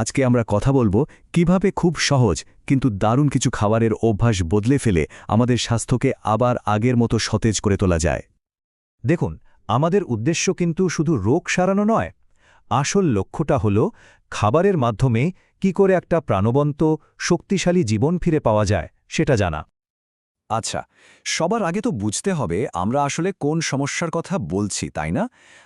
আজকে আমরা কথা বলব কীভাবে খুব সহজ কিন্তু দারুণ কিছু খাবারের অভ্যাস বদলে ফেলে আমাদের স্বাস্থ্যকে আবার আগের মতো সতেজ করে তোলা যায়। দেখুন, আমাদের উদ্দেশ্য কিন্তু শুধু রোগ সারানো নয়। আসল লক্ষ্যটা হল খাবারের মাধ্যমে কি করে একটা প্রাণবন্ত, শক্তিশালী জীবন ফিরে পাওয়া যায়, সেটা জানা। আচ্ছা সবার আগে তো বুঝতে হবে আমরা আসলে কোন সমস্যার কথা বলছি, তাই না?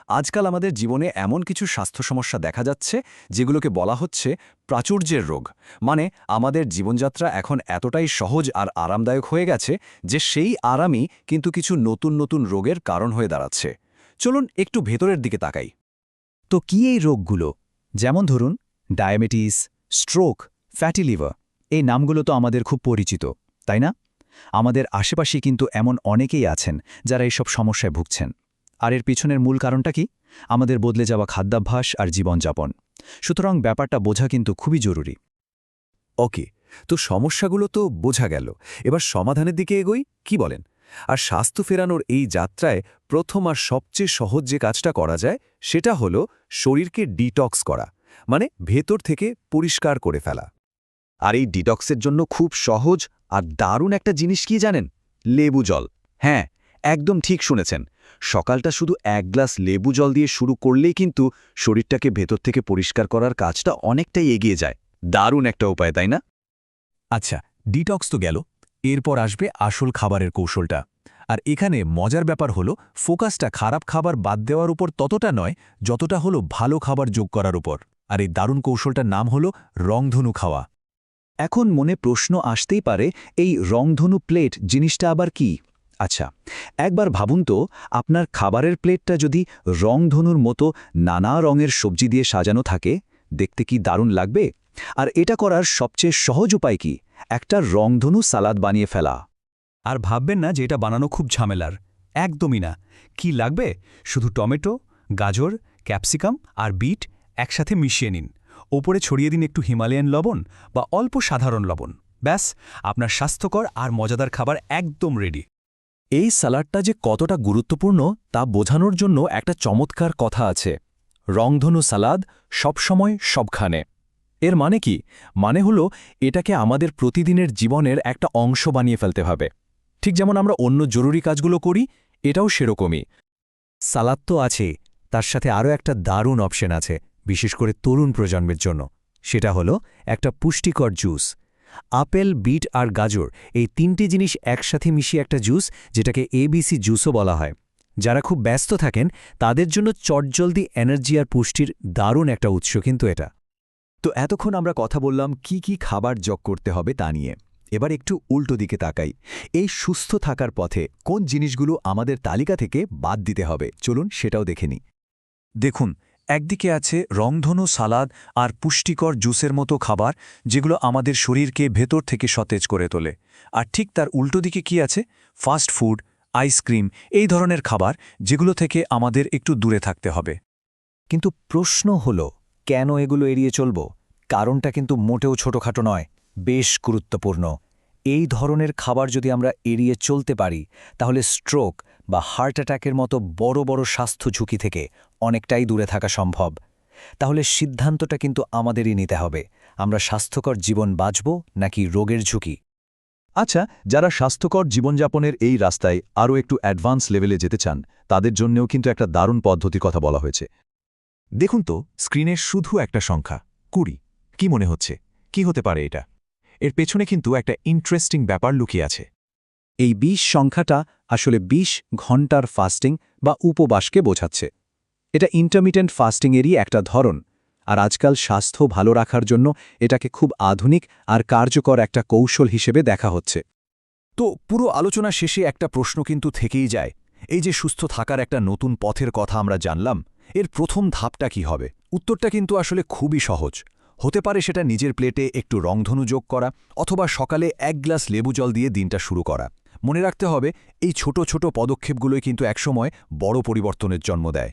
আজকাল আমাদের জীবনে এমন কিছু স্বাস্থ্য সমস্যা দেখা যাচ্ছে যেগুলোকে বলা হচ্ছে প্রাচুর্যের রোগ। মানে আমাদের জীবনযাত্রা এখন এতটাই সহজ আর আরামদায়ক হয়ে গেছে যে সেই আরামই কিন্তু কিছু নতুন নতুন রোগের কারণ হয়ে দাঁড়াচ্ছে। চলুন একটু ভেতরের দিকে তাকাই। তো কি এই রোগগুলো? যেমন ধরুন, ডায়াবেটিস, স্ট্রোক, ফ্যাটি লিভার, এই নামগুলো তো আমাদের খুব পরিচিত, তাই না? আমাদের আশেপাশে কিন্তু এমন অনেকেই আছেন যারা এইসব সমস্যায় ভুগছেন। আর এর পিছনের মূল কারণটা কি? আমাদের বদলে যাওয়া খাদ্যাভ্যাস আর জীবনযাপন। সুতরাং ব্যাপারটা বোঝা কিন্তু খুবই জরুরি। ওকে, তো সমস্যাগুলো তো বোঝা গেল। এবার সমাধানের দিকে এগোই, কি বলেন? আর স্বাস্থ্য ফেরানোর এই যাত্রায় প্রথম আর সবচেয়ে সহজ যে কাজটা করা যায়, সেটা হলো শরীরকে ডিটক্স করা মানে ভেতর থেকে পরিষ্কার করে ফেলা। আর এই ডিটক্সের জন্য খুব সহজ আর দারুণ একটা জিনিস কি জানেন? লেবু জল। হ্যাঁ একদম ঠিক শুনেছেন। সকালটা শুধু এক গ্লাস লেবু জল দিয়ে শুরু করলেই কিন্তু শরীরটাকে ভেতর থেকে পরিষ্কার করার কাজটা অনেকটাই এগিয়ে যায়। দারুণ একটা উপায়, তাই না? আচ্ছা ডিটক্স তো গেল। এরপর আসবে আসল খাবারের কৌশলটা। আর এখানে মজার ব্যাপার হলো ফোকাসটা খারাপ খাবার বাদ দেওয়ার উপর ততটা নয়, যতটা হলো ভালো খাবার যোগ করার উপর। আর এই দারুণ কৌশলটার নাম হলো রংধনু খাওয়া। এখন মনে প্রশ্ন আসতেই পারে, এই রংধনু প্লেট জিনিসটা আবার কি? আচ্ছা একবার ভাবুন তো, আপনার খাবারের প্লেটটা যদি রংধনুর মতো নানা রঙের সবজি দিয়ে সাজানো থাকে, দেখতে কি দারুণ লাগবে? আর এটা করার সবচেয়ে সহজ উপায় কি? একটা রংধনু সালাদ বানিয়ে ফেলা। আর ভাববেন না যে এটা বানানো খুব ঝামেলার, একদমই না। কি লাগবে? শুধু টমেটো, গাজর, ক্যাপসিকাম আর বিট একসাথে মিশিয়ে নিন। ওপরে ছড়িয়ে দিন একটু হিমালয়ান লবণ বা অল্প সাধারণ লবণ। ব্যাস, আপনার স্বাস্থ্যকর আর মজাদার খাবার একদম রেডি এই সালাডটা যে কতটা গুরুত্বপূর্ণ তা বোঝানোর জন্য একটা চমৎকার কথা আছে। রংধনু সালাদ সবসময় সবখানে। এর মানে কি? মানে হলো, এটাকে আমাদের প্রতিদিনের জীবনের একটা অংশ বানিয়ে ফেলতে হবে। ঠিক যেমন আমরা অন্য জরুরি কাজগুলো করি, এটাও সেরকমই। সালাদ তো আছে তার সাথে আরও একটা দারুণ অপশন আছে। বিশেষ করে তরুণ প্রজন্মের জন্য। সেটা হলো একটা পুষ্টিকর জুস। আপেল, বিট আর গাজর এই তিনটি জিনিস একসাথে মিশিয়ে একটা জুস, যেটাকে এবিসি জুসও বলা হয়। যারা খুব ব্যস্ত থাকেন, তাদের জন্য চটজলদি এনার্জি আর পুষ্টির দারুণ একটা উৎস কিন্তু এটা। তো এতক্ষণ আমরা কথা বললাম কি কি খাবার যোগ করতে হবে তা নিয়ে। এবার একটু উল্টো দিকে তাকাই। এই সুস্থ থাকার পথে কোন জিনিসগুলো আমাদের তালিকা থেকে বাদ দিতে হবে? চলুন সেটাও দেখে দেখুন একদিকে আছে রংধনু সালাদ আর পুষ্টিকর জুসের মতো খাবার, যেগুলো আমাদের শরীরকে ভেতর থেকে সতেজ করে তোলে। আর ঠিক তার উল্টো দিকে কি আছে? ফাস্ট ফুড আইসক্রিম এই ধরনের খাবার, যেগুলো থেকে আমাদের একটু দূরে থাকতে হবে। কিন্তু প্রশ্ন হল, কেন এগুলো এড়িয়ে চলব? কারণটা কিন্তু মোটেও ছোটখাটো নয়, বেশ গুরুত্বপূর্ণ। এই ধরনের খাবার যদি আমরা এড়িয়ে চলতে পারি, তাহলে স্ট্রোক বা হার্ট অ্যাটাকের মতো বড় বড় স্বাস্থ্য ঝুঁকি থেকে অনেকটাই দূরে থাকা সম্ভব। তাহলে সিদ্ধান্তটা কিন্তু আমাদেরই নিতে হবে। আমরা স্বাস্থ্যকর জীবন বাঁচব নাকি রোগের ঝুঁকি? আচ্ছা যারা স্বাস্থ্যকর জীবনযাপনের এই রাস্তায় আরও একটু অ্যাডভান্স লেভেলে যেতে চান, তাদের জন্যও কিন্তু একটা দারুণ পদ্ধতির কথা বলা হয়েছে। দেখুন তো, স্ক্রিনে শুধু একটা সংখ্যা, কুড়ি। কি মনে হচ্ছে? কি হতে পারে এটা? এর পেছনে কিন্তু একটা ইন্টারেস্টিং ব্যাপার লুকিয়ে আছে। এই বিশ সংখ্যাটা আসলে ২০ ঘণ্টার ফাস্টিং বা উপবাসকে বোঝাচ্ছে। এটা ইন্টারমিটেন্ট ফাস্টিংয়েরই একটা ধরন। আর আজকাল স্বাস্থ্য ভালো রাখার জন্য এটাকে খুব আধুনিক আর কার্যকর একটা কৌশল হিসেবে দেখা হচ্ছে। তো পুরো আলোচনা শেষে একটা প্রশ্ন কিন্তু থেকেই যায়। এই যে সুস্থ থাকার একটা নতুন পথের কথা আমরা জানলাম, এর প্রথম ধাপটা কি হবে? উত্তরটা কিন্তু আসলে খুবই সহজ। হতে পারে সেটা নিজের প্লেটে একটু রংধনু যোগ করা অথবা সকালে এক গ্লাস লেবু জল দিয়ে দিনটা শুরু করা। মনে রাখতে হবে, এই ছোট ছোট পদক্ষেপগুলোই কিন্তু একসময় বড় পরিবর্তনের জন্ম দেয়।